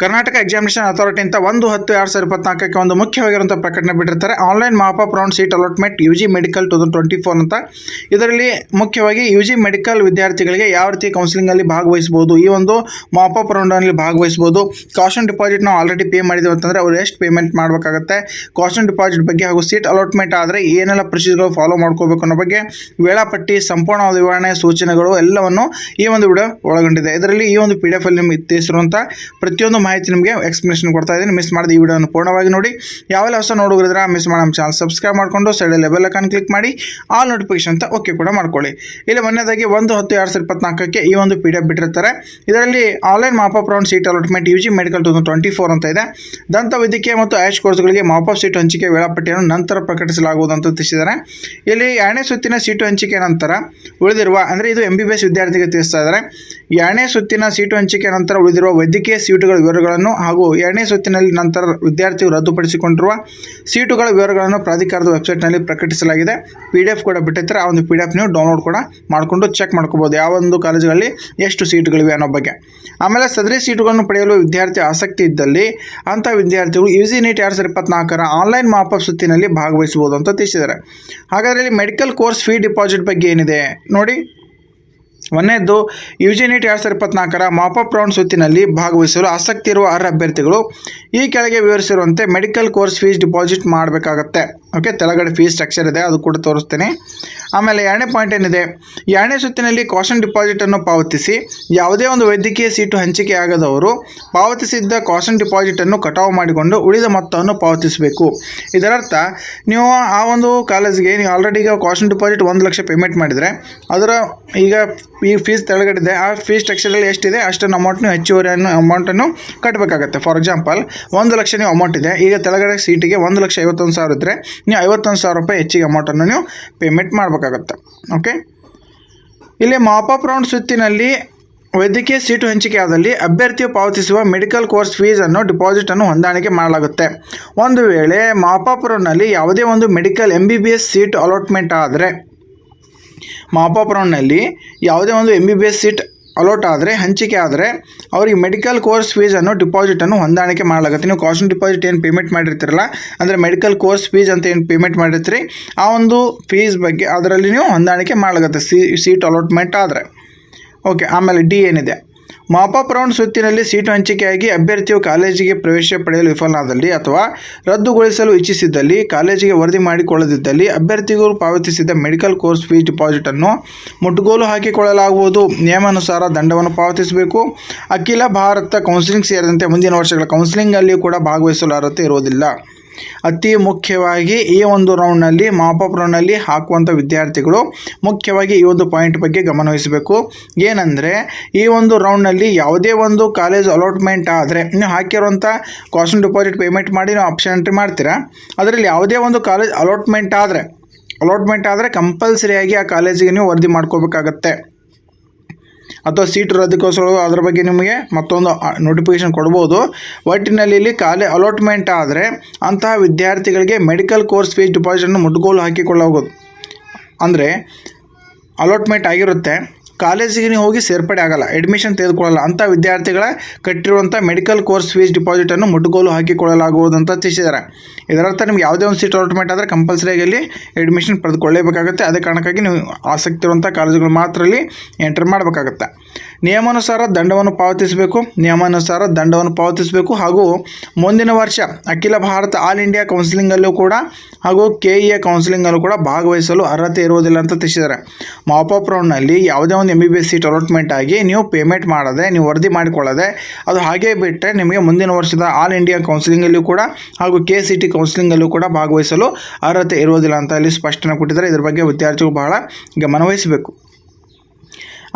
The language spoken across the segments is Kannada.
ಕರ್ನಾಟಕ ಎಕ್ಸಾಮಿನೇಷನ್ ಅಥಾರಿಟಿ ಅಂತ ಒಂದು ಹತ್ತು ಎರಡು ಸಾವಿರದ ಇಪ್ಪತ್ನಾಲ್ಕಕ್ಕೆ ಒಂದು ಮುಖ್ಯವಾಗಿರುವಂಥ ಪ್ರಕಟಣೆ ಬಿಟ್ಟಿರ್ತಾರೆ. Online mop-up round seat allotment U G medical two twenty four ಅಂತ. ಇದರಲ್ಲಿ ಮುಖ್ಯವಾಗಿ ಯು ಜಿ ಮೆಡಿಕಲ್ ವಿದ್ಯಾರ್ಥಿಗಳಿಗೆ ಯಾವ ರೀತಿ ಕೌನ್ಸಿಲಿಂಗಲ್ಲಿ ಭಾಗವಹಿಸ್ಬೋದು ಈ ಒಂದು ಮಾಪಪ್ ರೌಂಡಲ್ಲಿ ಭಾಗವಹಿಸಬಹುದು. ಕಾಶನ್ ಡಿಪಾಸಿಟ್ ನಾವು ಆಲ್ರೆಡಿ ಪೇ ಮಾಡಿದ್ದೇವೆ ಅಂತಂದರೆ ಅವ್ರು ಎಷ್ಟು ಪೇಮೆಂಟ್ ಮಾಡಬೇಕಾಗುತ್ತೆ. ಕಾಶನ್ ಡಿಪಾಸಿಟ್ ಬಗ್ಗೆ ಹಾಗೂ ಸೀಟ್ ಅಲಾಟ್ಮೆಂಟ್ ಆದರೆ ಏನೆಲ್ಲ ಪ್ರೊಸೀಜರ್ಗಳು ಫಾಲೋ ಮಾಡ್ಕೋಬೇಕು ಅನ್ನೋ ಬಗ್ಗೆ ವೇಳಾಪಟ್ಟಿ, ಸಂಪೂರ್ಣ ವಿವರಣೆ, ಸೂಚನೆಗಳು ಎಲ್ಲವನ್ನು ಈ ಒಂದು ವಿಡಿಯೋ ಒಳಗೊಂಡಿದೆ. ಇದರಲ್ಲಿ ಈ ಒಂದು ಪಿ ಡಿ ಎಫ್ ಅಲ್ಲಿ ನಿಮಗೆ ತಿಳಿಸಿರುವಂಥ ಪ್ರತಿಯೊಂದು ಮಾಹಿತಿ ನಿಮಗೆ ಎಕ್ಸ್ಪ್ಲನೇಷನ್ ಕೊಡ್ತಾ ಇದ್ದೀನಿ. ಮಿಸ್ ಮಾಡಿದ ಈ ವಿಡಿಯೋನ ಪೂರ್ಣವಾಗಿ ನೋಡಿ. ಯಾವೆಲ್ಲ ಹೊಸ ನೋಡುಗರಿದ್ರೆ ಮಿಸ್ ಮಾಡಿ ನಮ್ಮ ಚಾನಲ್ ಸಬ್ಸ್ಕ್ರೈಬ್ ಮಾಡಿಕೊಂಡು ಸೈಡಲ್ಲಿ ಬೆಲ್ ಐಕಾನ್ ಕ್ಲಿಕ್ ಮಾಡಿ ಆಲ್ ನೋಟಿಫಿಕೇಶನ್ ಅಂತ ಓಕೆ ಕೂಡ ಮಾಡ್ಕೊಳ್ಳಿ. ಇಲ್ಲಿ ಮೊನ್ನೆದಾಗಿ ಒಂದು ಹತ್ತು ಎರಡು ಸಾವಿರದ ಇಪ್ಪತ್ನಾಲ್ಕಕ್ಕೆ ಈ ಒಂದು ಪಿ ಡಿ ಎಫ್ ಬಿಟ್ಟಿರ್ತಾರೆ. ಇದರಲ್ಲಿ online mop-up round seat allotment U G medical two twenty four ಅಂತ ಇದೆ. ದಂತ ವೈದ್ಯಕೀಯ ಮತ್ತು ಆಯುಷ್ ಕೋರ್ಸ್ಗಳಿಗೆ ಮಾಪಪ್ ಸೀಟ್ ಹಂಚಿಕೆ ವೇಳಾಪಟ್ಟಿಯನ್ನು ನಂತರ ಪ್ರಕಟಿಸಲಾಗುವುದು ಅಂತ ತಿಳಿಸಿದ್ದಾರೆ. ಇಲ್ಲಿ ಎರಡನೇ ಸುತ್ತಿನ ಸೀಟು ಹಂಚಿಕೆ ನಂತರ ಉಳಿದಿರುವ, ಅಂದರೆ ಇದು ಎಂ ಬಿ ಬಿ ಎಸ್ ವಿದ್ಯಾರ್ಥಿಗೆ ತಿಳಿಸ್ತಾ ಇದ್ದಾರೆ. ಎರಡನೇ ಸುತ್ತಿನ ಸೀಟು ಹಂಚಿಕೆ ನಂತರ ಉಳಿದಿರುವ ವೈದ್ಯಕೀಯ ಸೀಟುಗಳ ವಿವರಗಳನ್ನು ಹಾಗೂ ಎರಡನೇ ಸುತ್ತಿನಲ್ಲಿ ನಂತರ ವಿದ್ಯಾರ್ಥಿಗಳು ರದ್ದುಪಡಿಸಿಕೊಂಡಿರುವ ಸೀಟುಗಳ ವಿವರಗಳನ್ನು ಪ್ರಾಧಿಕಾರದ ವೆಬ್ಸೈಟ್ನಲ್ಲಿ ಪ್ರಕಟಿಸಲಾಗಿದೆ. ಪಿ ಡಿ ಎಫ್ ಕೂಡ ಬಿಟ್ಟಿರ್ತಾರೆ. ಆ ಒಂದು ಪಿ ಡಿ ಎಫ್ ನೀವು ಡೌನ್ಲೋಡ್ ಕೂಡ ಮಾಡಿಕೊಂಡು ಚೆಕ್ ಮಾಡ್ಕೋಬೋದು ಯಾವ ಒಂದು ಕಾಲೇಜುಗಳಲ್ಲಿ ಎಷ್ಟು ಸೀಟುಗಳಿವೆ ಅನ್ನೋ ಬಗ್ಗೆ. ಆಮೇಲೆ ಸದರಿ ಸೀಟುಗಳನ್ನು ಪಡೆಯಲು ವಿದ್ಯಾರ್ಥಿ ಆಸಕ್ತಿ ಇದ್ದಲ್ಲಿ ಅಂಥ ವಿದ್ಯಾರ್ಥಿಗಳು ಯು ನೀಟ್ ಎರಡು ಸಾವಿರದ ಇಪ್ಪತ್ನಾಲ್ಕರ ಆನ್ಲೈನ್ ಮಾಪಪ್ ಸುತ್ತಿನಲ್ಲಿ ಭಾಗವಹಿಸಬಹುದು ಅಂತ ತಿಳಿಸಿದ್ದಾರೆ. ಹಾಗಾದರೆ ಮೆಡಿಕಲ್ ಕೋರ್ಸ್ ಫೀ ಡಿಪಾಸಿಟ್ ಬಗ್ಗೆ ಏನಿದೆ? ನೋಡಿ. ಒಂದನೇದ್ದು ಯು ಜಿ ನೀಟ್ ಎರಡು ಸಾವಿರದ ಇಪ್ಪತ್ನಾಲ್ಕರ ಮಾಪಪ್ ರೌಂಡ್ ಸುತ್ತಿನಲ್ಲಿ ಭಾಗವಹಿಸಲು ಆಸಕ್ತಿ ಇರುವ ಅರ್ಹ ಅಭ್ಯರ್ಥಿಗಳು ಈ ಕೆಳಗೆ ವಿವರಿಸಿರುವಂತೆ ಮೆಡಿಕಲ್ ಕೋರ್ಸ್ ಫೀಸ್ ಡಿಪಾಸಿಟ್ ಮಾಡಬೇಕಾಗತ್ತೆ. ಓಕೆ ತೆಳಗಡೆ ಫೀಸ್ ಸ್ಟ್ರಕ್ಚರ್ ಇದೆ, ಅದು ಕೂಡ ತೋರಿಸ್ತೇನೆ. ಆಮೇಲೆ ಎರಡನೇ ಪಾಯಿಂಟ್ ಏನಿದೆ? ಎರಡನೇ ಸುತ್ತಿನಲ್ಲಿ ಕಾಷನ್ ಡಿಪಾಸಿಟನ್ನು ಪಾವತಿಸಿ. ಯಾವುದೇ ಒಂದು ವೈದ್ಯಕೀಯ ಸೀಟು ಹಂಚಿಕೆ ಆಗದವರು ಪಾವತಿಸಿದ್ದ ಕಾಷನ್ ಡಿಪಾಸಿಟನ್ನು ಕಟಾವು ಮಾಡಿಕೊಂಡು ಉಳಿದ ಮೊತ್ತವನ್ನು ಪಾವತಿಸಬೇಕು. ಇದರರ್ಥ, ನೀವು ಆ ಒಂದು ಕಾಲೇಜ್ಗೆ, ನೀವು ಆಲ್ರೆಡಿ ಈಗ ಕಾಷನ್ ಡಿಪಾಸಿಟ್ ಒಂದು ಲಕ್ಷ ಪೇಮೆಂಟ್ ಮಾಡಿದರೆ, ಅದರ ಈಗ ಈ ಫೀಸ್ ತೆಳಗಡೆ ಆ ಫೀಸ್ ಸ್ಟ್ರಕ್ಚರಲ್ಲಿ ಎಷ್ಟಿದೆ, ಅಷ್ಟನ್ನು ಅಮೌಂಟ್ ನೀವು ಹೆಚ್ಚುವರಿ ಅಮೌಂಟನ್ನು ಕಟ್ಟಬೇಕಾಗತ್ತೆ ಫಾರ್ ಎಕ್ಸಾಂಪಲ್ ಒಂದು ಲಕ್ಷ ನೀವು ಅಮೌಂಟ್ ಇದೆ, ಈಗ ತೆಳಗಡೆ ಸೀಟಿಗೆ ಒಂದು ಲಕ್ಷ ಐವತ್ತೊಂದು ಸಾವಿರ ಇದ್ದರೆ ನೀವು ಐವತ್ತೊಂದು ಸಾವಿರ ರೂಪಾಯಿ ಹೆಚ್ಚಿಗೆ ಅಮೌಂಟನ್ನು ನೀವು ಪೇಮೆಂಟ್ ಮಾಡಬೇಕಾಗತ್ತೆ ಓಕೆ ಇಲ್ಲಿ ಮಾಪಪ್ ರೌಂಡ್ ಸುತ್ತಿನಲ್ಲಿ ವೈದ್ಯಕೀಯ ಸೀಟು ಹಂಚಿಕೆ ಆದಲ್ಲಿ ಅಭ್ಯರ್ಥಿಯು ಪಾವತಿಸುವ ಮೆಡಿಕಲ್ ಕೋರ್ಸ್ ಫೀಸನ್ನು ಡಿಪಾಸಿಟನ್ನು ಹೊಂದಾಣಿಕೆ ಮಾಡಲಾಗುತ್ತೆ. ಒಂದು ವೇಳೆ ಮಾಪಪ್ ರೌಂಡ್ನಲ್ಲಿ ಯಾವುದೇ ಒಂದು medical M B B S seat allotment ಆದರೆ ಮಾಪಪ್ ರೌಂಡ್ನಲ್ಲಿ ಯಾವುದೇ ಒಂದು M B B S seat allot ಆದರೆ, ಹಂಚಿಕೆ ಆದರೆ, ಅವರಿಗೆ ಮೆಡಿಕಲ್ ಕೋರ್ಸ್ ಫೀಸನ್ನು ಡಿಪಾಸಿಟನ್ನು ಹೊಂದಾಣಿಕೆ ಮಾಡಲಾಗುತ್ತೆ. ನೀವು ಕಾಸ್ಟ್ ಡಿಪಾಸಿಟ್ ಏನು ಪೇಮೆಂಟ್ ಮಾಡಿರ್ತೀರಲ್ಲ, ಅಂದರೆ ಮೆಡಿಕಲ್ ಕೋರ್ಸ್ ಫೀಸ್ ಅಂತ ಏನು ಪೇಮೆಂಟ್ ಮಾಡಿರ್ತೀರಿ, ಆ ಒಂದು ಫೀಸ್ ಬಗ್ಗೆ ಅದರಲ್ಲಿ ನೀವು ಹೊಂದಾಣಿಕೆ ಮಾಡಲಾಗುತ್ತೆ ಸೀಟ್ ಅಲಾಟ್ಮೆಂಟ್ ಆದರೆ. ಓಕೆ ಆಮೇಲೆ ಡಿ ಏನಿದೆ? ಮಾಪಪ್ ರೌಂಡ್ ಸುತ್ತಿನಲ್ಲಿ ಸೀಟು ಹಂಚಿಕೆಯಾಗಿ ಅಭ್ಯರ್ಥಿಯು ಕಾಲೇಜಿಗೆ ಪ್ರವೇಶ ಪಡೆಯಲು ವಿಫಲನಾದಲ್ಲಿ ಅಥವಾ ರದ್ದುಗೊಳಿಸಲು ಇಚ್ಛಿಸಿದ್ದಲ್ಲಿ ಕಾಲೇಜಿಗೆ ವರದಿ ಮಾಡಿಕೊಳ್ಳದಿದ್ದಲ್ಲಿ ಅಭ್ಯರ್ಥಿಗಳು ಪಾವತಿಸಿದ ಮೆಡಿಕಲ್ ಕೋರ್ಸ್ ಫೀಸ್ ಡಿಪಾಸಿಟನ್ನು ಮುಟ್ಟುಗೋಲು ಹಾಕಿಕೊಳ್ಳಲಾಗುವುದು. ನಿಯಮಾನುಸಾರ ದಂಡವನ್ನು ಪಾವತಿಸಬೇಕು. ಅಖಿಲ ಭಾರತ ಕೌನ್ಸಿಲಿಂಗ್ ಸೇರಿದಂತೆ ಮುಂದಿನ ವರ್ಷಗಳ ಕೌನ್ಸಿಲಿಂಗಲ್ಲಿಯೂ ಕೂಡ ಭಾಗವಹಿಸಲು ಅರ್ಹತೆ ಇರುವುದಿಲ್ಲ. ಅತಿ ಮುಖ್ಯವಾಗಿ ಈ ಒಂದು ರೌಂಡ್ನಲ್ಲಿ ಮಾಪಪ್ ರೌಂಡ್ನಲ್ಲಿ ಹಾಕುವಂಥ ವಿದ್ಯಾರ್ಥಿಗಳು ಮುಖ್ಯವಾಗಿ ಈ ಒಂದು ಪಾಯಿಂಟ್ ಬಗ್ಗೆ ಗಮನವಹಿಸಬೇಕು ಏನಂದರೆ, ಈ ಒಂದು ರೌಂಡ್ನಲ್ಲಿ ಯಾವುದೇ ಒಂದು ಕಾಲೇಜ್ ಅಲಾಟ್ಮೆಂಟ್ ಆದರೆ, ನೀವು ಹಾಕಿರುವಂಥ ಕಾಸ್ಟ್ ಡಿಪಾಸಿಟ್ ಪೇಮೆಂಟ್ ಮಾಡಿ ನೀವು ಆಪ್ಷನ್ ಎಂಟ್ರಿ ಮಾಡ್ತೀರಾ? ಅದರಲ್ಲಿ ಯಾವುದೇ ಒಂದು ಕಾಲೇಜ್ ಅಲಾಟ್ಮೆಂಟ್ ಆದರೆ ಅಲಾಟ್ಮೆಂಟ್ ಆದರೆ ಕಂಪಲ್ಸರಿಯಾಗಿ ಆ ಕಾಲೇಜಿಗೆ ನೀವು ವರದಿ ಮಾಡ್ಕೋಬೇಕಾಗತ್ತೆ. ಅಥವಾ ಸೀಟ್ ರದ್ದುಗೊಳಿಸಲು ಅದರ ಬಗ್ಗೆ ನಿಮಗೆ ಮತ್ತೊಂದು ನೋಟಿಫಿಕೇಶನ್ ಕೊಡ್ಬೋದು. ಒಟ್ಟಿನಲ್ಲಿ ಇಲ್ಲಿ ಖಾಲಿ ಅಲಾಟ್ಮೆಂಟ್ ಆದರೆ ಅಂತಹ ವಿದ್ಯಾರ್ಥಿಗಳಿಗೆ ಮೆಡಿಕಲ್ ಕೋರ್ಸ್ ಫೀಸ್ ಡಿಪಾಸಿಟನ್ನು ಮುಟ್ಟುಗೋಲು ಹಾಕಿಕೊಳ್ಳಬಹುದು. ಅಂದರೆ ಅಲಾಟ್ಮೆಂಟ್ ಆಗಿರುತ್ತೆ. ಕಾಲೇಜಿಗೆ ನೀವು ಹೋಗಿ ಸೇರ್ಪಡೆ ಆಗಲ್ಲ ಅಡ್ಮಿಷನ್ ತೆಗೆದುಕೊಳ್ಳಲ್ಲ. ಅಂತ ವಿದ್ಯಾರ್ಥಿಗಳ ಕಟ್ಟಿರುವಂಥ ಮೆಡಿಕಲ್ ಕೋರ್ಸ್ ಫೀಸ್ ಡಿಪಾಸಿಟನ್ನು ಮುಟ್ಟುಗೋಲು ಹಾಕಿಕೊಳ್ಳಲಾಗುವುದು ಅಂತ ತಿಳಿಸಿದ್ದಾರೆ. ಇದರರ್ಥ ನಿಮ್ಗೆ ಯಾವುದೇ ಒಂದು ಸೀಟ್ ಅಲಾಟ್ಮೆಂಟ್ ಆದರೆ ಕಂಪಲ್ಸರಿಯಾಗಿ ಅಲ್ಲಿ ಅಡ್ಮಿಷನ್ ಪಡೆದುಕೊಳ್ಳೇಬೇಕಾಗುತ್ತೆ ಅದೇ ಕಾರಣಕ್ಕಾಗಿ ನೀವು ಆಸಕ್ತಿ ಇರುವಂಥ ಕಾಲೇಜುಗಳು ಮಾತ್ರ ಅಲ್ಲಿ ಎಂಟರ್ ಮಾಡಬೇಕಾಗತ್ತೆ. ನಿಯಮಾನುಸಾರ ದಂಡವನ್ನು ಪಾವತಿಸಬೇಕು, ನಿಯಮಾನುಸಾರ ದಂಡವನ್ನು ಪಾವತಿಸಬೇಕು ಹಾಗೂ ಮುಂದಿನ ವರ್ಷ ಅಖಿಲ ಭಾರತ ಆಲ್ ಇಂಡಿಯಾ ಕೌನ್ಸಿಲಿಂಗಲ್ಲೂ ಕೂಡ ಹಾಗೂ ಕೆ ಇ ಎ ಕೌನ್ಸಿಲಿಂಗಲ್ಲೂ ಕೂಡ ಭಾಗವಹಿಸಲು ಅರ್ಹತೆ ಇರುವುದಿಲ್ಲ ಅಂತ ತಿಳಿಸಿದ್ದಾರೆ. ಮಾಪಪ್ ರೌಂಡ್ನಲ್ಲಿ ಯಾವುದೇ ಒಂದು M B B S seat allotment ಆಗಿ ನೀವು ಪೇಮೆಂಟ್ ಮಾಡದೆ, ನೀವು ವರದಿ ಮಾಡಿಕೊಳ್ಳದೆ, ಅದು ಹಾಗೇ ಬಿಟ್ಟರೆ ನಿಮಗೆ ಮುಂದಿನ ವರ್ಷದ ಆಲ್ ಇಂಡಿಯಾ ಕೌನ್ಸಿಲಿಂಗಲ್ಲೂ ಕೂಡ ಹಾಗೂ ಕೆ ಸಿ ಟಿ ಕೌನ್ಸಿಲಿಂಗಲ್ಲೂ ಕೂಡ ಭಾಗವಹಿಸಲು ಅರ್ಹತೆ ಇರುವುದಿಲ್ಲ ಅಂತ ಅಲ್ಲಿ ಸ್ಪಷ್ಟನೆ ಕೊಟ್ಟಿದ್ದಾರೆ. ಇದರ ಬಗ್ಗೆ ವಿದ್ಯಾರ್ಥಿಗಳು ಬಹಳ ಗಮನವಹಿಸಬೇಕು.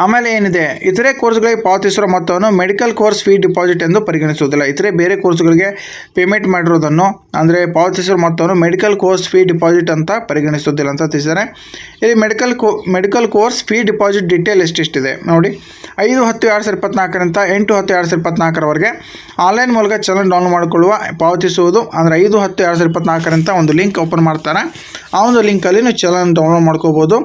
ಆಮೇಲೆ ಏನಿದೆ, ಇತರೆ ಕೋರ್ಸ್ಗಳಿಗೆ ಪಾವತಿಸಿರೋ ಮೊತ್ತವನ್ನು ಮೆಡಿಕಲ್ ಕೋರ್ಸ್ ಫೀ ಡಿಪಾಸಿಟ್ ಎಂದು ಪರಿಗಣಿಸುವುದಿಲ್ಲ. ಇತರೆ ಬೇರೆ ಕೋರ್ಸ್ಗಳಿಗೆ ಪೇಮೆಂಟ್ ಮಾಡಿರೋದನ್ನು, ಅಂದರೆ ಪಾವತಿಸಿರೋ ಮೊತ್ತವನ್ನು ಮೆಡಿಕಲ್ ಕೋರ್ಸ್ ಫೀ ಡಿಪಾಸಿಟ್ ಅಂತ ಪರಿಗಣಿಸುವುದಿಲ್ಲ ಅಂತ ತಿಳಿಸಿದ್ದಾರೆ. ಇಲ್ಲಿ ಮೆಡಿಕಲ್ ಕೋ, medical course fee deposit detail ಎಷ್ಟೆಷ್ಟಿದೆ ನೋಡಿ. ಐದು ಹತ್ತು ಎರಡು ಸಾವಿರದ ಇಪ್ಪತ್ತ್ನಾಲ್ಕರಿಂದ ಎಂಟು ಹತ್ತು ಎರಡು ಸಾವಿರದ ಇಪ್ಪತ್ನಾಲ್ಕರವರೆಗೆ ಆನ್ಲೈನ್ ಮೂಲಕ ಚಲನ್ ಡೌನ್ಲೋಡ್ ಮಾಡಿಕೊಳ್ಳುವ, ಪಾವತಿಸುವುದು, ಅಂದರೆ ಐದು ಹತ್ತು ಎರಡು ಸಾವಿರದ ಇಪ್ಪತ್ನಾಲ್ಕರಿಂದ ಒಂದು ಲಿಂಕ್ ಓಪನ್ ಮಾಡ್ತಾರೆ. ಆ ಒಂದು ಲಿಂಕಲ್ಲಿ ನೀವು ಚಲನ್ ಡೌನ್ಲೋಡ್ ಮಾಡ್ಕೋಬೋದು.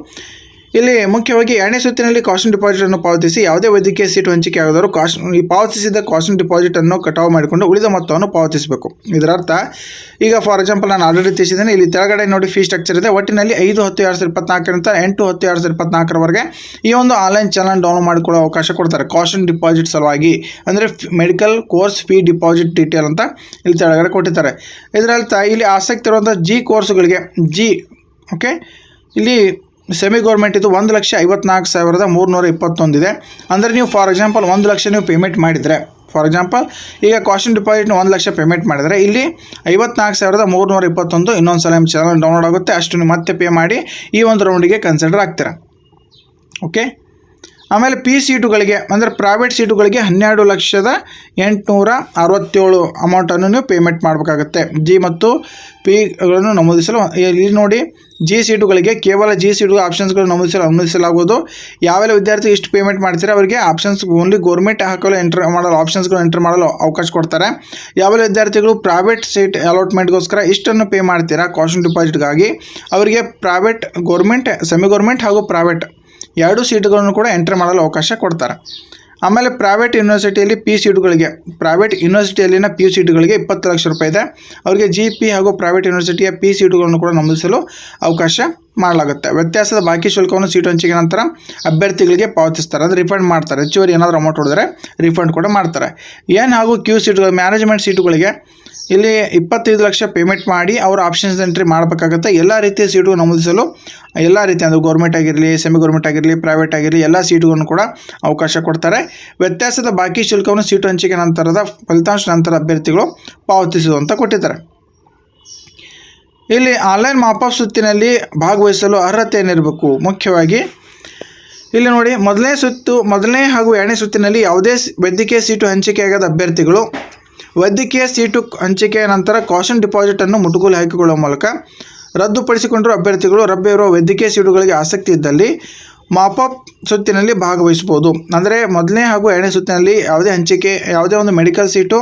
ಇಲ್ಲಿ ಮುಖ್ಯವಾಗಿ ಎರಡನೇ ಸುತ್ತಿನಲ್ಲಿ ಕಾಸ್ಟಿಂಗ್ ಡಿಪಾಸಿಟ್ ಅನ್ನು ಪಾವತಿಸಿ, ಯಾವುದೇ ವೈದ್ಯಕೀಯ ಸೀಟು ಹಂಚಿಕೆ ಆಗದವರು ಕಾಸ್ಟ್ ಈ ಪಾವತಿಸಿದ ಕಾಸ್ಟಿಂಗ್ ಡಿಪಾಸಿಟ್ ಅನ್ನು ಕಟಾವು ಮಾಡಿಕೊಂಡು ಉಳಿದ ಮೊತ್ತವನ್ನು ಪಾವತಿಸಬೇಕು. ಇದರ ಅರ್ಥ ಈಗ ಫಾರ್ ಎಕ್ಸಾಂಪಲ್ ನಾನು ಆಲ್ರೆಡಿ ತಿಳಿಸಿದ್ದೇನೆ, ಇಲ್ಲಿ ತೆಳಗಡೆ ನೋಡಿ ಫೀ ಸ್ಟ್ರಕ್ಚರ್ ಇದೆ. ಒಟ್ಟಿನಲ್ಲಿ ಐದು ಹತ್ತು ಎರಡು ಸಾವಿರದ ಇಪ್ಪತ್ನಾಲ್ಕರಿಂದ ಎಂಟು ಹತ್ತು ಎರಡು ಸಾವಿರದ ಇಪ್ಪತ್ನಾಲ್ಕರವರೆಗೆ ಈ ಒಂದು ಆನ್ಲೈನ್ ಚಾನಲ್ ಡೌನ್ಲೋಡ್ ಮಾಡಿಕೊಳ್ಳೋ ಅವಕಾಶ ಕೊಡ್ತಾರೆ. ಕಾಸ್ಟಿಂಗ್ ಡಿಪಾಸಿಟ್ ಸಲುವಾಗಿ, ಅಂದರೆ medical course fee deposit detail ಅಂತ ಇಲ್ಲಿ ತೆಳಗಡೆ ಕೊಟ್ಟಿದ್ದಾರೆ. ಇದರರ್ಥ, ಇಲ್ಲಿ ಆಸಕ್ತಿ ಇರುವಂಥ ಜಿ ಕೋರ್ಸ್ಗಳಿಗೆ ಜಿ ಓಕೆ ಇಲ್ಲಿ ಸೆಮಿ ಗೌರ್ಮೆಂಟ್ ಇದು ಒಂದು ಲಕ್ಷ ಐವತ್ನಾಲ್ಕು ಸಾವಿರದ ಮೂರುನೂರ ಇಪ್ಪತ್ತೊಂದಿದೆ. ಅಂದರೆ ನೀವು ಫಾರ್ ಎಕ್ಸಾಂಪಲ್ ಒಂದು ಲಕ್ಷ ನೀವು ಪೇಮೆಂಟ್ ಮಾಡಿದರೆ ಫಾರ್ ಎಕ್ಸಾಂಪಲ್ ಈಗ ಕಾಸ್ಟಿಂಗ್ ಡಿಪಾಸಿಟ್ನ ಒಂದು ಲಕ್ಷ ಪೇಮೆಂಟ್ ಮಾಡಿದರೆ, ಇಲ್ಲಿ ಐವತ್ನಾಲ್ಕು ಸಾವಿರದ ಮೂರುನೂರ ಇಪ್ಪತ್ತೊಂದು ಇನ್ನೊಂದು ಸಲ ನಿಮ್ಮ ಚಾನಲ್ ಡೌನ್ಲೋಡ್ ಆಗುತ್ತೆ, ಅಷ್ಟು ನೀವು ಮತ್ತೆ ಪೇ ಮಾಡಿ ಈ ಒಂದು ರೌಂಡಿಗೆ ಕನ್ಸಿಡರ್ ಆಗ್ತೀರಾ. ಓಕೆ ಆಮೇಲೆ ಪಿ ಸೀಟುಗಳಿಗೆ, ಅಂದರೆ ಪ್ರೈವೇಟ್ ಸೀಟುಗಳಿಗೆ ಹನ್ನೆರಡು ಲಕ್ಷದ ಎಂಟುನೂರ ಅರವತ್ತೇಳು ಅಮೌಂಟನ್ನು ನೀವು ಪೇಮೆಂಟ್ ಮಾಡಬೇಕಾಗುತ್ತೆ. ಜಿ ಮತ್ತು ಪಿಗಳನ್ನು ನಮೂದಿಸಲು, ಇಲ್ಲಿ ನೋಡಿ ಜಿ ಸೀಟುಗಳಿಗೆ ಕೇವಲ ಜಿ ಸೀಟು ಆಪ್ಷನ್ಸ್ಗಳನ್ನು ನಮೂದಿಸಲು ಅನುಮತಿಸಲಾಗುವುದು ಯಾವೆಲ್ಲ ವಿದ್ಯಾರ್ಥಿ ಇಷ್ಟು ಪೇಮೆಂಟ್ ಮಾಡ್ತಾರೆ, ಅವರಿಗೆ ಆಪ್ಷನ್ಸ್ ಓನ್ಲಿ ಗೌರ್ಮೆಂಟ್ ಹಾಕಲು ಎಂಟರ್ ಮಾಡಲು ಆಪ್ಷನ್ಸ್ಗಳು ಎಂಟರ್ ಮಾಡಲು ಅವಕಾಶ ಕೊಡ್ತಾರೆ. ಯಾವೆಲ್ಲ ವಿದ್ಯಾರ್ಥಿಗಳು ಪ್ರೈವೇಟ್ ಸೀಟ್ ಅಲಾಟ್ಮೆಂಟ್ಗೋಸ್ಕರ ಇಷ್ಟನ್ನು ಪೇ ಮಾಡ್ತೀರಾ ಕಾಸ್ಟ್ ಡಿಪಾಸಿಟ್ಗಾಗಿ ಅವರಿಗೆ ಪ್ರೈವೇಟ್ ಗೌರ್ಮೆಂಟ್ ಸೆಮಿ ಗೌರ್ಮೆಂಟ್ ಹಾಗೂ ಪ್ರೈವೇಟ್ ಎರಡು ಸೀಟುಗಳನ್ನು ಕೂಡ ಎಂಟ್ರಿ ಮಾಡಲು ಅವಕಾಶ ಕೊಡ್ತಾರೆ. ಆಮೇಲೆ ಪ್ರೈವೇಟ್ ಯೂನಿವರ್ಸಿಟಿಯಲ್ಲಿ ಪಿ ಸೀಟುಗಳಿಗೆ ಪ್ರೈವೇಟ್ ಯೂನಿವರ್ಸಿಟಿಯಲ್ಲಿನ ಪಿ ಯು ಸೀಟುಗಳಿಗೆ ಇಪ್ಪತ್ತು ಲಕ್ಷ ರೂಪಾಯಿ ಇದೆ. ಅವರಿಗೆ ಜಿ ಪಿ ಹಾಗೂ ಪ್ರೈವೇಟ್ ಯೂನಿವರ್ಸಿಟಿಯ ಪಿ ಸೀಟುಗಳನ್ನು ಕೂಡ ನಮೂದಿಸಲು ಅವಕಾಶ ಮಾಡಲಾಗುತ್ತೆ. ವ್ಯತ್ಯಾಸದ ಬಾಕಿ ಶುಲ್ಕವನ್ನು ಸೀಟು ಹಂಚಿಕೆ ನಂತರ ಅಭ್ಯರ್ಥಿಗಳಿಗೆ ಪಾವತಿಸ್ತಾರೆ. ಅಂದರೆ ರಿಫಂಡ್ ಮಾಡ್ತಾರೆ. ಹೆಚ್ಚುವರಿ ಏನಾದರೂ ಅಮೌಂಟ್ ಹೊಡೆದ್ರೆ ರಿಫಂಡ್ ಕೂಡ ಮಾಡ್ತಾರೆ. ಏನು ಹಾಗೂ ಕ್ಯೂ ಸೀಟುಗಳು ಮ್ಯಾನೇಜ್ಮೆಂಟ್ ಸೀಟುಗಳಿಗೆ ಇಲ್ಲಿ ಇಪ್ಪತ್ತೈದು ಲಕ್ಷ ಪೇಮೆಂಟ್ ಮಾಡಿ ಅವರು ಆಪ್ಷನ್ಸ್ ಎಂಟ್ರಿ ಮಾಡಬೇಕಾಗುತ್ತೆ. ಎಲ್ಲ ರೀತಿಯ ಸೀಟು ನಮೂದಿಸಲು, ಎಲ್ಲ ರೀತಿ ಅಂದರೆ ಗೌರ್ಮೆಂಟ್ ಆಗಿರಲಿ ಸೆಮಿ ಗೌರ್ಮೆಂಟ್ ಆಗಿರಲಿ ಪ್ರೈವೇಟ್ ಆಗಿರಲಿ, ಎಲ್ಲ ಸೀಟುಗಳನ್ನು ಕೂಡ ಅವಕಾಶ ಕೊಡ್ತಾರೆ. ವ್ಯತ್ಯಾಸದ ಬಾಕಿ ಶುಲ್ಕವನ್ನು ಸೀಟು ಹಂಚಿಕೆ ನಂತರದ ಫಲಿತಾಂಶ ನಂತರ ಅಭ್ಯರ್ಥಿಗಳು ಪಾವತಿಸುವುದು ಅಂತ ಕೊಟ್ಟಿದ್ದಾರೆ. ಇಲ್ಲಿ ಆನ್ಲೈನ್ ಮಾಪಾಪ್ ಸುತ್ತಿನಲ್ಲಿ ಭಾಗವಹಿಸಲು ಅರ್ಹತೆ ಏನಿರಬೇಕು ಮುಖ್ಯವಾಗಿ ಇಲ್ಲಿ ನೋಡಿ, ಮೊದಲನೇ ಸುತ್ತು, ಮೊದಲನೇ ಹಾಗೂ ಎರಡನೇ ಸುತ್ತಿನಲ್ಲಿ ಯಾವುದೇ ವೈದ್ಯಕೀಯ ಸೀಟು ಹಂಚಿಕೆಯಾಗದ ಅಭ್ಯರ್ಥಿಗಳು ವೈದ್ಯಕೀಯ ಸೀಟು ಹಂಚಿಕೆಯ ನಂತರ ಕಾಷನ್ ಡಿಪಾಸಿಟನ್ನು ಮುಟುಗೋಲು ಹಾಕಿಕೊಳ್ಳುವ ಮೂಲಕ ರದ್ದುಪಡಿಸಿಕೊಂಡಿರುವ ಅಭ್ಯರ್ಥಿಗಳು ಲಭ್ಯವಿರುವ ವೈದ್ಯಕೀಯ ಸೀಟುಗಳಿಗೆ ಆಸಕ್ತಿ ಇದ್ದಲ್ಲಿ ಮಾಪಪ್ ಸುತ್ತಿನಲ್ಲಿ ಭಾಗವಹಿಸ್ಬೋದು ಅಂದರೆ ಮೊದಲನೇ ಹಾಗೂ ಎರಡನೇ ಸುತ್ತಿನಲ್ಲಿ ಯಾವುದೇ ಹಂಚಿಕೆ, ಯಾವುದೇ ಒಂದು ಮೆಡಿಕಲ್ ಸೀಟು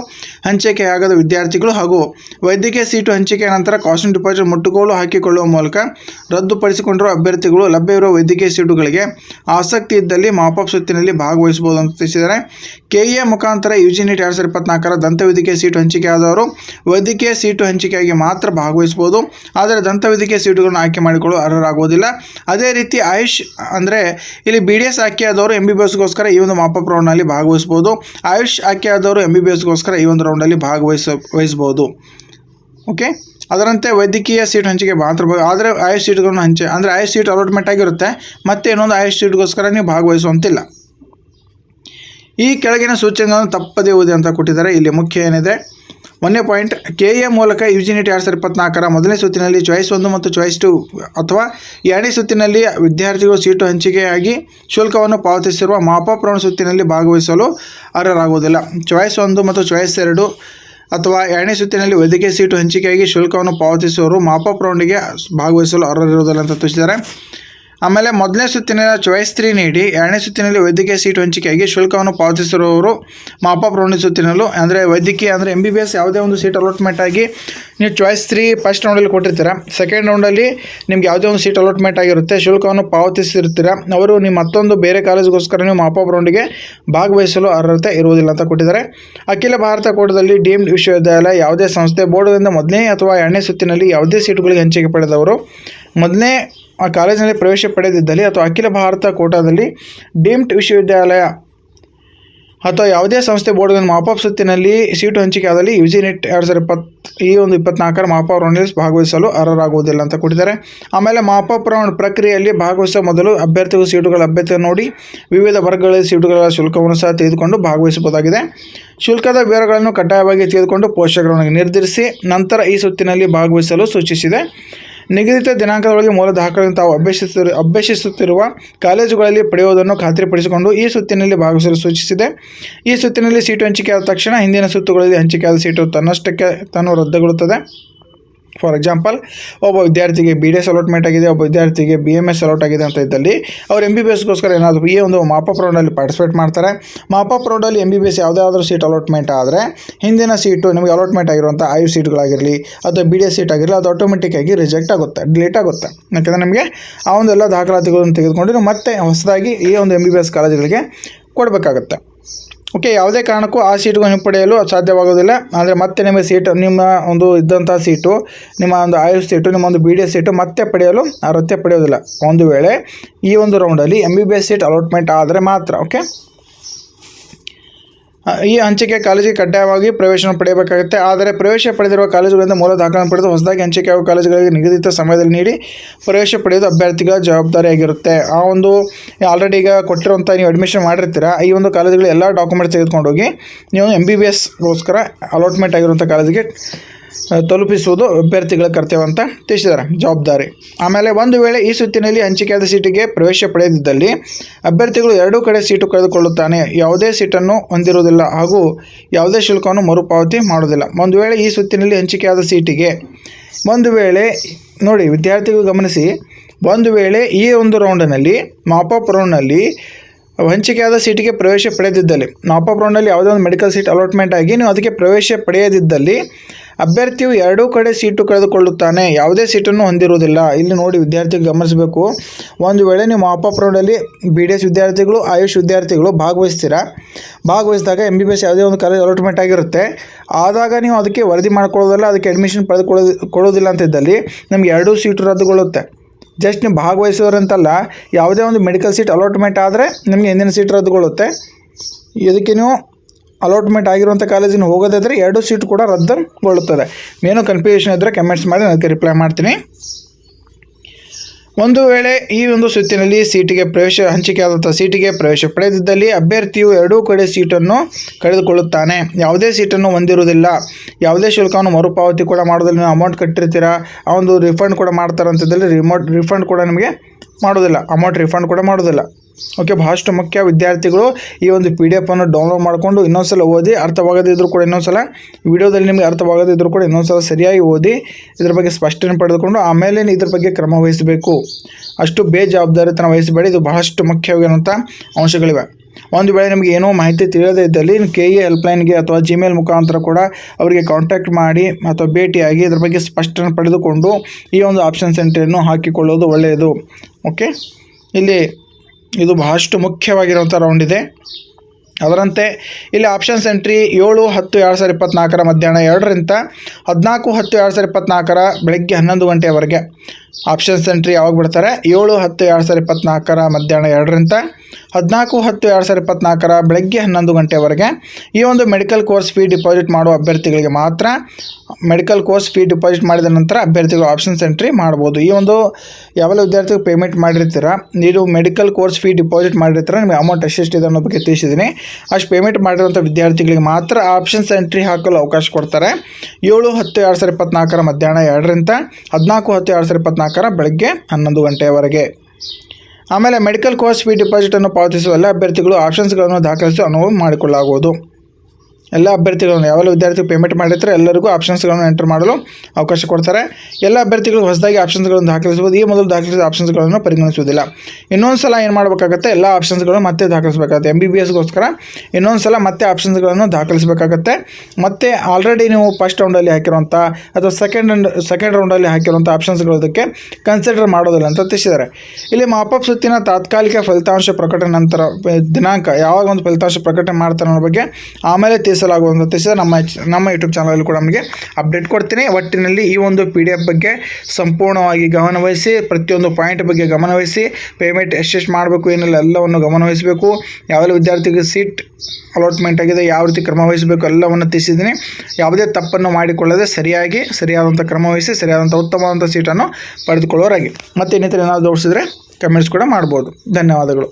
ಹಂಚಿಕೆಯಾಗದ ವಿದ್ಯಾರ್ಥಿಗಳು ಹಾಗೂ ವೈದ್ಯಕೀಯ ಸೀಟು ಹಂಚಿಕೆಯ ನಂತರ ಕಾಸ್ಟ್ಯೂಮ್ ಡಿಪಾಸಿಟ್ ಮುಟ್ಟುಗೋಲು ಹಾಕಿಕೊಳ್ಳುವ ಮೂಲಕ ರದ್ದುಪಡಿಸಿಕೊಂಡಿರುವ ಅಭ್ಯರ್ಥಿಗಳು ಲಭ್ಯವಿರುವ ವೈದ್ಯಕೀಯ ಸೀಟುಗಳಿಗೆ ಆಸಕ್ತಿ ಇದ್ದಲ್ಲಿ ಮಾಪಪ್ ಸುತ್ತಿನಲ್ಲಿ ಭಾಗವಹಿಸಬಹುದು ಅಂತ ತಿಳಿಸಿದ್ದಾರೆ. ಕೆಇಎ ಮುಖಾಂತರ ಯುಜಿನಿಟ್ ಎರಡು ಸಾವಿರದ ಇಪ್ಪತ್ನಾಲ್ಕರ ದಂತವೈದ್ಯಕೀಯ ಸೀಟು ಹಂಚಿಕೆಯಾದವರು ವೈದ್ಯಕೀಯ ಸೀಟು ಹಂಚಿಕೆಯಾಗಿ ಮಾತ್ರ ಭಾಗವಹಿಸಬಹುದು. ಆದರೆ ದಂತ ವೈದ್ಯಕೀಯ ಸೀಟುಗಳನ್ನು ಆಯ್ಕೆ ಮಾಡಿಕೊಳ್ಳಲು ಅರ್ಹರಾಗುವುದಿಲ್ಲ. ಅದೇ ರೀತಿ ಆಯುಷ್ ಅಂದರೆ ಇಲ್ಲಿ ಬಿ ಡಿ ಎಸ್ ಆಯ್ಕೆಯಾದವರು ಎಂ ಬಿ ಬಿ ಎಸ್ಗೋಸ್ಕರ ಈ ಒಂದು ಮಾಪಪ್ ರೌಂಡ್ನಲ್ಲಿ ಭಾಗವಹಿಸ್ಬೋದು. ಆಯುಷ್ ಆಯ್ಕೆಯಾದವರು ಎಂ ಬಿ ಬಿ ಎಸ್ಗೋಸ್ಕರ ಈ ಒಂದು ರೌಂಡಲ್ಲಿ ಭಾಗವಹಿಸ, ವಹಿಸ್ಬೋದು. ಓಕೆ ಅದರಂತೆ ವೈದ್ಯಕೀಯ ಸೀಟ್ ಹಂಚಿಕೆ ಮಾತ್ರ ಆದರೆ ಆಯುಷ್ ಸೀಟ್ಗಳನ್ನು ಹಂಚೆ, ಅಂದರೆ ಆಯುಷ್ ಸೀಟ್ ಅಲಾಟ್ಮೆಂಟ್ ಆಗಿರುತ್ತೆ. ಮತ್ತೆ ಇನ್ನೊಂದು ಆಯುಷ್ ಸೀಟ್ಗೋಸ್ಕರ ನೀವು ಭಾಗವಹಿಸುವಂತಿಲ್ಲ. ಈ ಕೆಳಗಿನ ಸೂಚನೆಗಳನ್ನು ತಪ್ಪದೇ ಓದಿ ಅಂತ ಕೊಟ್ಟಿದ್ದಾರೆ. ಇಲ್ಲಿ ಮುಖ್ಯ ಏನಿದೆ? ಒಂದನೇ ಪಾಯಿಂಟ್ ಕೆ ಎ ಮೂಲಕ ಯುಜಿನಿಟ್ ಎರಡು ಸಾವಿರದ ಇಪ್ಪತ್ನಾಲ್ಕರ ಮೊದಲನೇ ಸುತ್ತಿನಲ್ಲಿ ಚಾಯ್ಸ್ ಒಂದು ಮತ್ತು ಚಾಯ್ಸ್ ಟು, ಅಥವಾ ಎರಡನೇ ಸುತ್ತಿನಲ್ಲಿ ವಿದ್ಯಾರ್ಥಿಗಳು ಸೀಟು ಹಂಚಿಕೆಯಾಗಿ ಶುಲ್ಕವನ್ನು ಪಾವತಿಸಿರುವ ಮಾಪಪ್ ರೌಂಡ್ ಸುತ್ತಿನಲ್ಲಿ ಭಾಗವಹಿಸಲು ಅರ್ಹರಾಗುವುದಿಲ್ಲ. ಚಾಯ್ಸ್ ಒಂದು ಮತ್ತು ಚಾಯ್ಸ್ ಎರಡು, ಅಥವಾ ಎರಡನೇ ಸುತ್ತಿನಲ್ಲಿ ವೈದ್ಯಕೀಯ ಸೀಟು ಹಂಚಿಕೆಯಾಗಿ ಶುಲ್ಕವನ್ನು ಪಾವತಿಸುವವರು ಮಾಪಪ್ ರೌಂಡಿಗೆ ಭಾಗವಹಿಸಲು ಅರ್ಹರಿರುವುದಿಲ್ಲ ಅಂತ ತಿಳಿಸಿದ್ದಾರೆ. ಆಮೇಲೆ ಮೊದಲನೇ ಸುತ್ತಿನ ಚಾಯ್ಸ್ ತ್ರೀ ನೀಡಿ, ಎರಡನೇ ಸುತ್ತಿನಲ್ಲಿ ವೈದ್ಯಕೀಯ ಸೀಟ್ ಹಂಚಿಕೆಯಾಗಿ ಶುಲ್ಕವನ್ನು ಪಾವತಿಸಿರುವವರು ಮಾಪ ರೌಂಡ್ ಸುತ್ತಿನಲ್ಲೂ, ಅಂದರೆ ವೈದ್ಯಕೀಯ, ಅಂದರೆ ಎಂ ಬಿ ಬಿ ಎಸ್ ಯಾವುದೇ ಒಂದು ಸೀಟ್ ಅಲಾಟ್ಮೆಂಟ್ ಆಗಿ ನೀವು ಚಾಯ್ಸ್ ತ್ರೀ ಫಸ್ಟ್ ರೌಂಡಲ್ಲಿ ಕೊಟ್ಟಿರ್ತೀರ. ಸೆಕೆಂಡ್ ರೌಂಡಲ್ಲಿ ನಿಮ್ಗೆ ಯಾವುದೇ ಒಂದು ಸೀಟ್ ಅಲಾಟ್ಮೆಂಟ್ ಆಗಿರುತ್ತೆ, ಶುಲ್ಕವನ್ನು ಪಾವತಿಸಿರ್ತೀರ. ಅವರು ನಿಮ್ಮ ಮತ್ತೊಂದು ಬೇರೆ ಕಾಲೇಜ್ಗೋಸ್ಕರ ನೀವು ಮಾಪ ರೌಂಡಿಗೆ ಭಾಗವಹಿಸಲು ಅರ್ಹತೆ ಇರುವುದಿಲ್ಲ ಅಂತ ಕೊಟ್ಟಿದ್ದಾರೆ. ಅಖಿಲ ಭಾರತ ಕೂಟದಲ್ಲಿ ಡೀಮ್ಡ್ ವಿಶ್ವವಿದ್ಯಾಲಯ ಯಾವುದೇ ಸಂಸ್ಥೆ ಬೋರ್ಡ್ದಿಂದ ಮೊದಲನೇ ಅಥವಾ ಎರಡನೇ ಸುತ್ತಿನಲ್ಲಿ ಯಾವುದೇ ಸೀಟುಗಳಿಗೆ ಹಂಚಿಕೆ ಪಡೆದವರು, ಮೊದಲನೇ ಆ ಕಾಲೇಜಿನಲ್ಲಿ ಪ್ರವೇಶ ಪಡೆದಿದ್ದಲ್ಲಿ ಅಥವಾ ಅಖಿಲ ಭಾರತ ಕೋಟಾದಲ್ಲಿ ಡೀಮ್ಡ್ ವಿಶ್ವವಿದ್ಯಾಲಯ ಅಥವಾ ಯಾವುದೇ ಸಂಸ್ಥೆ ಬೋರ್ಡ್ಗಳನ್ನು ಮಾಪಾಪ್ ಸುತ್ತಿನಲ್ಲಿ ಸೀಟು ಹಂಚಿಕೆ ಆದಲ್ಲಿ ಯು ಜಿ ನೆಟ್ ಎರಡು ಸಾವಿರದ ಇಪ್ಪತ್ತು, ಈ ಒಂದು ಇಪ್ಪತ್ನಾಲ್ಕರ ಮಾಪಾಪ್ ರೌಂಡಲ್ಲಿ ಭಾಗವಹಿಸಲು ಅರ್ಹರಾಗುವುದಿಲ್ಲ ಅಂತ ಕೊಟ್ಟಿದ್ದಾರೆ. ಆಮೇಲೆ ಮಾಪಪ್ ರೌಂಡ್ ಪ್ರಕ್ರಿಯೆಯಲ್ಲಿ ಭಾಗವಹಿಸುವ ಮೊದಲು ಅಭ್ಯರ್ಥಿಗಳು ಸೀಟುಗಳ ಲಭ್ಯತೆ ನೋಡಿ, ವಿವಿಧ ವರ್ಗಗಳ ಸೀಟುಗಳ ಶುಲ್ಕವನ್ನು ಸಹ ತೆಗೆದುಕೊಂಡು ಭಾಗವಹಿಸಬಹುದಾಗಿದೆ. ಶುಲ್ಕದ ವಿವರಗಳನ್ನು ಕಡ್ಡಾಯವಾಗಿ ತೆಗೆದುಕೊಂಡು ಪೋಷಕರನ್ನು ನಿರ್ಧರಿಸಿ, ನಂತರ ಈ ಸುತ್ತಿನಲ್ಲಿ ಭಾಗವಹಿಸಲು ಸೂಚಿಸಿದೆ. ನಿಗದಿತ ದಿನಾಂಕದೊಳಗೆ ಮೂಲ ದಾಖಲೆಯನ್ನು ತಾವು ಅಭ್ಯಸಿಸುತ್ತಿರು ಅಭ್ಯಸಿಸುತ್ತಿರುವ ಕಾಲೇಜುಗಳಲ್ಲಿ ಪಡೆಯುವುದನ್ನು ಖಾತ್ರಿಪಡಿಸಿಕೊಂಡು ಈ ಸುತ್ತಿನಲ್ಲಿ ಭಾಗವಹಿಸಲು ಸೂಚಿಸಿದೆ. ಈ ಸುತ್ತಿನಲ್ಲಿ ಸೀಟು ಹಂಚಿಕೆಯಾದ ತಕ್ಷಣ ಹಿಂದಿನ ಸುತ್ತುಗಳಲ್ಲಿ ಹಂಚಿಕೆಯಾದ ಸೀಟು ತನ್ನಷ್ಟಕ್ಕೆ ತಾನು ರದ್ದುಗೊಳ್ಳುತ್ತದೆ. ಫಾರ್ ಎಕ್ಸಾಂಪಲ್ ಒಬ್ಬ ವಿದ್ಯಾರ್ಥಿಗೆ ಬಿ ಡಿ ಎಸ್ ಅಲಾಟ್ಮೆಂಟ್ ಆಗಿದೆ, ಒಬ್ಬ ವಿದ್ಯಾರ್ಥಿಗೆ ಬಿ ಎಂ ಎಸ್ ಅಲಾಟ್ ಆಗಿದೆ ಅಂತ ಇದ್ದಲ್ಲಿ ಅವ್ರು ಎಂ ಬಿ ಬಿ ಎಸ್ಗೋಸ್ಕರ ಏನಾದರೂ ಈ ಒಂದು ಮಾಪಪ್ ರೌಂಡಲ್ಲಿ ಪಾರ್ಟಿಸಿಪೇಟ್ ಮಾಡ್ತಾರೆ. ಮಾಪಪ್ ರೌಂಡಲ್ಲಿ ಎಂ ಬಿ ಬಿ ಎಸ್ ಯಾವುದಾದ್ರೂ ಸೀಟ್ ಅಲಾಟ್ಮೆಂಟ್ ಆದರೆ ಹಿಂದಿನ ಸೀಟು ನಿಮಗೆ ಅಲಾಟ್ಮೆಂಟ್ ಆಗಿರುವಂಥ ಐದು ಸೀಟ್ಗಳಾಗಿರಲಿ ಅಥವಾ ಬಿ ಡಿ ಎಸ್ ಸೀಟ್ ಆಗಿರಲಿ ಅದು ಆಟೋಮೆಟಿಕ್ಕಾಗಿ ರಿಜೆಕ್ಟ್ ಆಗುತ್ತೆ ಡಿಲೀಟ್ ಆಗುತ್ತೆ. ಯಾಕೆಂದರೆ ನಮಗೆ ಆ ಒಂದು ಎಲ್ಲ ದಾಖಲಾತಿಗಳನ್ನು ತೆಗೆದುಕೊಂಡು ಮತ್ತೆ ಹೊಸದಾಗಿ ಈ ಒಂದು ಎಂ ಬಿ ಬಿ ಎಸ್ ಕಾಲೇಜುಗಳಿಗೆ ಕೊಡಬೇಕಾಗತ್ತೆ. ಓಕೆ ಯಾವುದೇ ಕಾರಣಕ್ಕೂ ಆ ಸೀಟುಗಳನ್ನು ಹಿಂಪಡೆಯಲು ಸಾಧ್ಯವಾಗೋದಿಲ್ಲ ಆದರೆ ಮತ್ತೆ ನಿಮಗೆ ಸೀಟ್ ನಿಮ್ಮ ಒಂದು ಇದ್ದಂಥ ಸೀಟು ನಿಮ್ಮ ಒಂದು ಆಯುಷ್ ಸೀಟು ನಿಮ್ಮ ಒಂದು ಬಿ ಡಿ ಎಸ್ ಸೀಟು ಮತ್ತೆ ಪಡೆಯಲು ಅರ್ಹತೆ ಪಡೆಯೋದಿಲ್ಲ ಒಂದು ವೇಳೆ ಈ ಒಂದು ರೌಂಡಲ್ಲಿ M B B S seat allotment ಆದರೆ ಮಾತ್ರ ಓಕೆ ಈ ಹಂಚಿಕೆ ಕಾಲೇಜಿಗೆ ಕಡ್ಡಾಯವಾಗಿ ಪ್ರವೇಶನ ಪಡೆಯಬೇಕಾಗುತ್ತೆ. ಆದರೆ ಪ್ರವೇಶ ಪಡೆದಿರುವ ಕಾಲೇಜುಗಳಿಂದ ಮೂಲ ದಾಖಲೆ ಪಡೆದು ಹೊಸದಾಗಿ ಹಂಚಿಕೆ ಆಗುವ ಕಾಲೇಜುಗಳಿಗೆ ನಿಗದಿತ ಸಮಯದಲ್ಲಿ ನೀಡಿ ಪ್ರವೇಶ ಪಡೆಯೋದು ಅಭ್ಯರ್ಥಿಗಳ ಜವಾಬ್ದಾರಿಯಾಗಿರುತ್ತೆ. ಆ ಒಂದು ಆಲ್ರೆಡಿ ಈಗ ಕೊಟ್ಟಿರುವಂಥ ನೀವು ಅಡ್ಮಿಷನ್ ಮಾಡಿರ್ತೀರ, ಈ ಒಂದು ಕಾಲೇಜುಗಳ ಎಲ್ಲ ಡಾಕ್ಯುಮೆಂಟ್ಸ್ ತೆಗೆದುಕೊಂಡು ಹೋಗಿ, ನೀವು ಎಂ ಬಿ ಬಿ ಎಸ್ಗೋಸ್ಕರ ಅಲಾಟ್ಮೆಂಟ್ ಆಗಿರುವಂಥ ಕಾಲೇಜಿಗೆ ತಲುಪಿಸುವುದು ಅಭ್ಯರ್ಥಿಗಳ ಕರ್ತವ್ಯ ಅಂತ ತಿಳಿಸಿದ್ದಾರೆ. ಜವಾಬ್ದಾರಿ. ಆಮೇಲೆ ಒಂದು ವೇಳೆ ಈ ಸುತ್ತಿನಲ್ಲಿ ಹಂಚಿಕೆಯಾದ ಸೀಟಿಗೆ ಪ್ರವೇಶ ಪಡೆಯದಿದ್ದಲ್ಲಿ ಅಭ್ಯರ್ಥಿಗಳು ಎರಡೂ ಕಡೆ ಸೀಟು ಕಳೆದುಕೊಳ್ಳುತ್ತಾನೆ. ಯಾವುದೇ ಸೀಟನ್ನು ಹೊಂದಿರುವುದಿಲ್ಲ ಹಾಗೂ ಯಾವುದೇ ಶುಲ್ಕವನ್ನು ಮರುಪಾವತಿ ಮಾಡುವುದಿಲ್ಲ. ಒಂದು ವೇಳೆ ಈ ಸುತ್ತಿನಲ್ಲಿ ಹಂಚಿಕೆಯಾದ ಸೀಟಿಗೆ ಒಂದು ವೇಳೆ, ನೋಡಿ, ವಿದ್ಯಾರ್ಥಿಗಳು ಗಮನಿಸಿ, ಒಂದು ವೇಳೆ ಈ ಒಂದು ರೌಂಡಿನಲ್ಲಿ, ಮಾಪಪ್ ರೌಂಡ್ನಲ್ಲಿ ಹಂಚಿಕೆಯಾದ ಸೀಟಿಗೆ ಪ್ರವೇಶ ಪಡೆದಿದ್ದಲ್ಲಿ ನಾಪಪ್ ರೌಂಡಲ್ಲಿ ಯಾವುದೇ ಒಂದು ಮೆಡಿಕಲ್ ಸೀಟ್ ಅಲಾಟ್ಮೆಂಟ್ ಆಗಿ ನೀವು ಅದಕ್ಕೆ ಪ್ರವೇಶ ಪಡೆಯದಿದ್ದಲ್ಲಿ ಅಭ್ಯರ್ಥಿಯು ಎರಡೂ ಕಡೆ ಸೀಟು ಕಳೆದುಕೊಳ್ಳುತ್ತಾನೆ. ಯಾವುದೇ ಸೀಟನ್ನು ಹೊಂದಿರುವುದಿಲ್ಲ. ಇಲ್ಲಿ ನೋಡಿ ವಿದ್ಯಾರ್ಥಿ ಗಮನಿಸಬೇಕು. ಒಂದು ವೇಳೆ ನೀವು ಮಾಪಪ್ ರೌಂಡಲ್ಲಿ ಬಿ ಡಿ ಎಸ್ ವಿದ್ಯಾರ್ಥಿಗಳು, ಆಯುಷ್ ವಿದ್ಯಾರ್ಥಿಗಳು ಭಾಗವಹಿಸ್ತೀರಾ? ಭಾಗವಹಿಸಿದಾಗ ಎಂ ಬಿ ಬಿ ಎಸ್ ಯಾವುದೇ ಒಂದು ಕಾಲೇಜ್ ಅಲಾಟ್ಮೆಂಟ್ ಆಗಿರುತ್ತೆ. ಆದಾಗ ನೀವು ಅದಕ್ಕೆ ವರದಿ ಮಾಡ್ಕೊಳ್ಳೋದಲ್ಲ, ಅದಕ್ಕೆ ಅಡ್ಮಿಷನ್ ಪಡೆದುಕೊಳ್ಳೋದು, ಕೊಡೋದಿಲ್ಲ ಅಂತ ಇದ್ದಲ್ಲಿ ನಿಮ್ಗೆ ಎರಡೂ ಸೀಟು ರದ್ದುಗೊಳ್ಳುತ್ತೆ. ಜಸ್ಟ್ ನೀವು ಭಾಗವಹಿಸೋರಂತಲ್ಲ ಯಾವುದೇ ಒಂದು ಮೆಡಿಕಲ್ ಸೀಟ್ ಅಲಾಟ್ಮೆಂಟ್ ಆದರೆ ನಿಮಗೆ ಹಿಂದಿನ ಸೀಟ್ ರದ್ದುಗೊಳ್ಳುತ್ತೆ. ಇದಕ್ಕೆ ನೀವು ಅಲಾಟ್ಮೆಂಟ್ ಆಗಿರುವಂಥ ಕಾಲೇಜಿನ ಹೋಗೋದಾದರೆ ಎರಡು ಸೀಟ್ ಕೂಡ ರದ್ದುಗೊಳ್ಳುತ್ತದೆ ಏನೋ ಕನ್ಫ್ಯೂಷನ್ ಇದ್ದರೆ ಕಮೆಂಟ್ಸ್ ಮಾಡಿ ನಾನು ಅದಕ್ಕೆ ರಿಪ್ಲೈ ಮಾಡ್ತೀನಿ. ಒಂದು ವೇಳೆ ಈ ಒಂದು ಸುತ್ತಿನಲ್ಲಿ ಸೀಟಿಗೆ ಪ್ರವೇಶ ಹಂಚಿಕೆಯಾದಂಥ ಸೀಟಿಗೆ ಪ್ರವೇಶ ಪಡೆದಿದ್ದಲ್ಲಿ ಅಭ್ಯರ್ಥಿಯು ಎರಡೂ ಕಡೆ ಸೀಟನ್ನು ಕಳೆದುಕೊಳ್ಳುತ್ತಾನೆ. ಯಾವುದೇ ಸೀಟನ್ನು ಹೊಂದಿರುವುದಿಲ್ಲ. ಯಾವುದೇ ಶುಲ್ಕವನ್ನು ಮರುಪಾವತಿ ಕೂಡ ಮಾಡೋದಿಲ್ಲ. ನೀವು ಅಮೌಂಟ್ ಕಟ್ಟಿರ್ತೀರಾ? ಆ ಒಂದು ರಿಫಂಡ್ ಕೂಡ ಮಾಡ್ತಾರೆ ರಿಮೋಟ್ ರಿಫಂಡ್ ಕೂಡ ನಿಮಗೆ ಮಾಡೋದಿಲ್ಲ ಅಮೌಂಟ್ ರಿಫಂಡ್ ಕೂಡ ಮಾಡೋದಿಲ್ಲ ಓಕೆ ಬಹಳಷ್ಟು ಮುಖ್ಯ ವಿದ್ಯಾರ್ಥಿಗಳು ಈ ಒಂದು ಪಿ ಡಿ ಎಫನ್ನು ಡೌನ್ಲೋಡ್ ಮಾಡಿಕೊಂಡು ಇನ್ನೊಂದ್ಸಲ ಓದಿ ಅರ್ಥವಾಗದಿದ್ದರೂ ಕೂಡ ಇನ್ನೊಂದ್ಸಲ ವಿಡಿಯೋದಲ್ಲಿ ನಿಮಗೆ ಅರ್ಥವಾಗದಿದ್ದರೂ ಕೂಡ ಇನ್ನೊಂದ್ಸಲ ಸರಿಯಾಗಿ ಓದಿ ಇದ್ರ ಬಗ್ಗೆ ಸ್ಪಷ್ಟನೆ ಪಡೆದುಕೊಂಡು ಆಮೇಲೆ ಇದ್ರ ಬಗ್ಗೆ ಕ್ರಮ ವಹಿಸಬೇಕು. ಅಷ್ಟು ಬೇಜವಾಬ್ದಾರಿತನ ವಹಿಸಬೇಡಿ, ಇದು ಬಹಳಷ್ಟು ಮುಖ್ಯವಾಗಿರುವಂಥ ಅಂಶಗಳಿವೆ. ಒಂದು ವೇಳೆ ನಿಮಗೆ ಏನೋ ಮಾಹಿತಿ ತಿಳಿಯದೇ ಇದ್ದಲ್ಲಿ ಕೆ ಇ ಹೆಲ್ಪ್ಲೈನ್ಗೆ ಅಥವಾ ಜಿಮೇಲ್ ಮುಖಾಂತರ ಕೂಡ ಅವರಿಗೆ ಕಾಂಟ್ಯಾಕ್ಟ್ ಮಾಡಿ ಅಥವಾ ಭೇಟಿಯಾಗಿ ಇದ್ರ ಬಗ್ಗೆ ಸ್ಪಷ್ಟನೆ ಪಡೆದುಕೊಂಡು ಈ ಒಂದು ಆಪ್ಷನ್ ಸೆಂಟರನ್ನು ಹಾಕಿಕೊಳ್ಳೋದು ಒಳ್ಳೆಯದು. ಓಕೆ ಇಲ್ಲಿ ಇದು ಬಹಳಷ್ಟು ಮುಖ್ಯವಾಗಿರುವಂಥ ರೌಂಡ್ ಇದೆ. ಅದರಂತೆ ಇಲ್ಲಿ ಆಪ್ಷನ್ಸ್ ಎಂಟ್ರಿ ಏಳು, ಹತ್ತು, ಎರಡು ಸಾವಿರದ ಇಪ್ಪತ್ತ್ನಾಲ್ಕರ ಮಧ್ಯಾಹ್ನ ಎರಡರಿಂದ ಹದಿನಾಲ್ಕು, ಹತ್ತು, ಎರಡು ಸಾವಿರದ ಇಪ್ಪತ್ತ್ನಾಲ್ಕರ ಬೆಳಗ್ಗೆ ಹನ್ನೊಂದು ಗಂಟೆಯವರೆಗೆ ಆಪ್ಷನ್ಸ್ ಎಂಟ್ರಿ ಯಾವಾಗ ಬಿಡ್ತಾರೆ? ಏಳು, ಹತ್ತು, ಎರಡು ಸಾವಿರ ಇಪ್ಪತ್ನಾಲ್ಕರ ಮಧ್ಯಾಹ್ನ ಎರಡರಿಂದ ಹದಿನಾಲ್ಕು, ಹತ್ತು, ಎರಡು ಸಾವಿರ ಇಪ್ಪತ್ನಾಲ್ಕರ ಬೆಳಗ್ಗೆ ಹನ್ನೊಂದು ಗಂಟೆವರೆಗೆ ಈ ಒಂದು ಮೆಡಿಕಲ್ ಕೋರ್ಸ್ ಫೀ ಡಿಪಾಸಿಟ್ ಮಾಡುವ ಅಭ್ಯರ್ಥಿಗಳಿಗೆ ಮಾತ್ರ ಮೆಡಿಕಲ್ ಕೋರ್ಸ್ ಫೀ ಡಿಪಾಸಿಟ್ ಮಾಡಿದ ನಂತರ ಅಭ್ಯರ್ಥಿಗಳು ಆಪ್ಷನ್ಸ್ ಎಂಟ್ರಿ ಮಾಡ್ಬೋದು. ಈ ಒಂದು ಯಾವೆಲ್ಲ ವಿದ್ಯಾರ್ಥಿಗಳು ಪೇಮೆಂಟ್ ಮಾಡಿರ್ತೀರ, ನೀವು ಮೆಡಿಕಲ್ ಕೋರ್ಸ್ ಫೀ ಡಿಪಾಸಿಟ್ ಮಾಡಿರ್ತೀರ, ನಿಮಗೆ ಅಮೌಂಟ್ ಎಷ್ಟೆಷ್ಟಿದೆ ಅನ್ನೋ ಬಗ್ಗೆ ತಿಳಿಸಿದ್ದೀನಿ. ಅಷ್ಟು ಪೇಮೆಂಟ್ ಮಾಡಿರುವಂಥ ವಿದ್ಯಾರ್ಥಿಗಳಿಗೆ ಮಾತ್ರ ಆಪ್ಷನ್ಸ್ ಎಂಟ್ರಿ ಹಾಕಲು ಅವಕಾಶ ಕೊಡ್ತಾರೆ. ಏಳು, ಹತ್ತು, ಎರಡು ಸಾವಿರ ಇಪ್ಪತ್ನಾಲ್ಕರ ಮಧ್ಯಾಹ್ನ ಎರಡರಿಂದ ಹದಿನಾಲ್ಕು, ಹತ್ತು, ಎರಡು ಸಾವಿರದ ಇಪ್ಪತ್ನಾಲ್ಕರ ಬೆಳಗ್ಗೆ ಹನ್ನೊಂದು ಗಂಟೆಯವರೆಗೆ ಆಮೇಲೆ ಮೆಡಿಕಲ್ ಕೋರ್ಸ್ ಫೀ ಡಿಪಾಸಿಟನ್ನು ಪಾವತಿಸುವ ಎಲ್ಲ ಅಭ್ಯರ್ಥಿಗಳು ಆಪ್ಷನ್ಸ್ಗಳನ್ನು ದಾಖಲಿಸಿ ಅನುವು ಮಾಡಿಕೊಳ್ಳಲಾಗುವುದು. ಎಲ್ಲ ಅಭ್ಯರ್ಥಿಗಳನ್ನು ಯಾವೆಲ್ಲ ವಿದ್ಯಾರ್ಥಿಗಳು ಪೇಮೆಂಟ್ ಮಾಡಿರ್ತಾರೆ ಎಲ್ಲರಿಗೂ ಆಪ್ಷನ್ಸ್ಗಳನ್ನು ಎಂಟರ್ ಮಾಡಲು ಅವಕಾಶ ಕೊಡ್ತಾರೆ. ಎಲ್ಲ ಅಭ್ಯರ್ಥಿಗಳು ಹೊಸದಾಗಿ ಆಪ್ಷನ್ಸ್ಗಳನ್ನು ದಾಖಲಿಸಬಹುದು. ಈ ಮೊದಲು ದಾಖಲಿಸಿದ ಆಪ್ಷನ್ಸ್ಗಳನ್ನು ಪರಿಗಣಿಸುವುದಿಲ್ಲ. ಇನ್ನೊಂದು ಸಲ ಏನು ಮಾಡಬೇಕಾಗತ್ತೆ? ಎಲ್ಲ ಆಪ್ಷನ್ಸ್ಗಳನ್ನು ಮತ್ತೆ ದಾಖಲಿಸಬೇಕಾಗುತ್ತೆ. ಎಂ ಬಿ ಬಿ ಎಸ್ಗೋಸ್ಕರ ಇನ್ನೊಂದು ಸಲ ಮತ್ತೆ ಆಪ್ಷನ್ಸ್ಗಳನ್ನು ದಾಖಲಿಸಬೇಕಾಗತ್ತೆ. ಮತ್ತೆ ಆಲ್ರೆಡಿ ನೀವು ಫಸ್ಟ್ ರೌಂಡಲ್ಲಿ ಹಾಕಿರುವಂಥ ಅಥವಾ ಸೆಕೆಂಡ್ ರೌಂಡ್ ಸೆಕೆಂಡ್ ರೌಂಡಲ್ಲಿ ಹಾಕಿರುವಂಥ ಆಪ್ಷನ್ಸ್ಗಳದಕ್ಕೆ ಕನ್ಸಿಡರ್ ಮಾಡೋದಿಲ್ಲ ಅಂತ ತಿಳಿಸಿದ್ದಾರೆ. ಇಲ್ಲಿ ಮಾಪಪ್ ಸುತ್ತಿನ ತಾತ್ಕಾಲಿಕ ಫಲಿತಾಂಶ ಪ್ರಕಟಣೆ ನಂತರ, ದಿನಾಂಕ ಯಾವಾಗ ಒಂದು ಫಲಿತಾಂಶ ಪ್ರಕಟಣೆ ಮಾಡ್ತಾರೆ ಅನ್ನೋ ಬಗ್ಗೆ ಆಮೇಲೆ ತಿಳಿಸಲಾಗುವಂಥ ತಿಳಿಸಿದ ನಮ್ಮ ನಮ್ಮ ಯೂಟ್ಯೂಬ್ ಚಾನಲಲ್ಲಿ ಕೂಡ ನಮಗೆ ಅಪ್ಡೇಟ್ ಕೊಡ್ತೀನಿ. ಒಟ್ಟಿನಲ್ಲಿ ಈ ಒಂದು ಪಿ ಡಿ ಬಗ್ಗೆ ಸಂಪೂರ್ಣವಾಗಿ ಗಮನವಹಿಸಿ, ಪ್ರತಿಯೊಂದು ಪಾಯಿಂಟ್ ಬಗ್ಗೆ ಗಮನವಹಿಸಿ ಪೇಮೆಂಟ್ ಎಷ್ಟೆಷ್ಟು ಮಾಡಬೇಕು, ಏನೆಲ್ಲ ಎಲ್ಲವನ್ನು ಗಮನವಹಿಸಬೇಕು ಯಾವೆಲ್ಲ ವಿದ್ಯಾರ್ಥಿಗೆ ಸೀಟ್ ಅಲಾಟ್ಮೆಂಟ್ ಆಗಿದೆ, ಯಾವ ರೀತಿ ಕ್ರಮ ವಹಿಸಬೇಕು, ಎಲ್ಲವನ್ನು ತಿಳಿಸಿದ್ದೀನಿ. ಯಾವುದೇ ತಪ್ಪನ್ನು ಮಾಡಿಕೊಳ್ಳದೆ ಸರಿಯಾಗಿ ಸರಿಯಾದಂಥ ಕ್ರಮ ವಹಿಸಿ ಸರಿಯಾದಂಥ ಉತ್ತಮವಾದಂಥ ಸೀಟನ್ನು ಪಡೆದುಕೊಳ್ಳೋರಾಗಿ ಮತ್ತು ಇನ್ನಿತರ ಏನಾದರೂ ತೋರಿಸಿದ್ರೆ ಕಮೆಂಟ್ಸ್ ಕೂಡ ಮಾಡ್ಬೋದು. ಧನ್ಯವಾದಗಳು.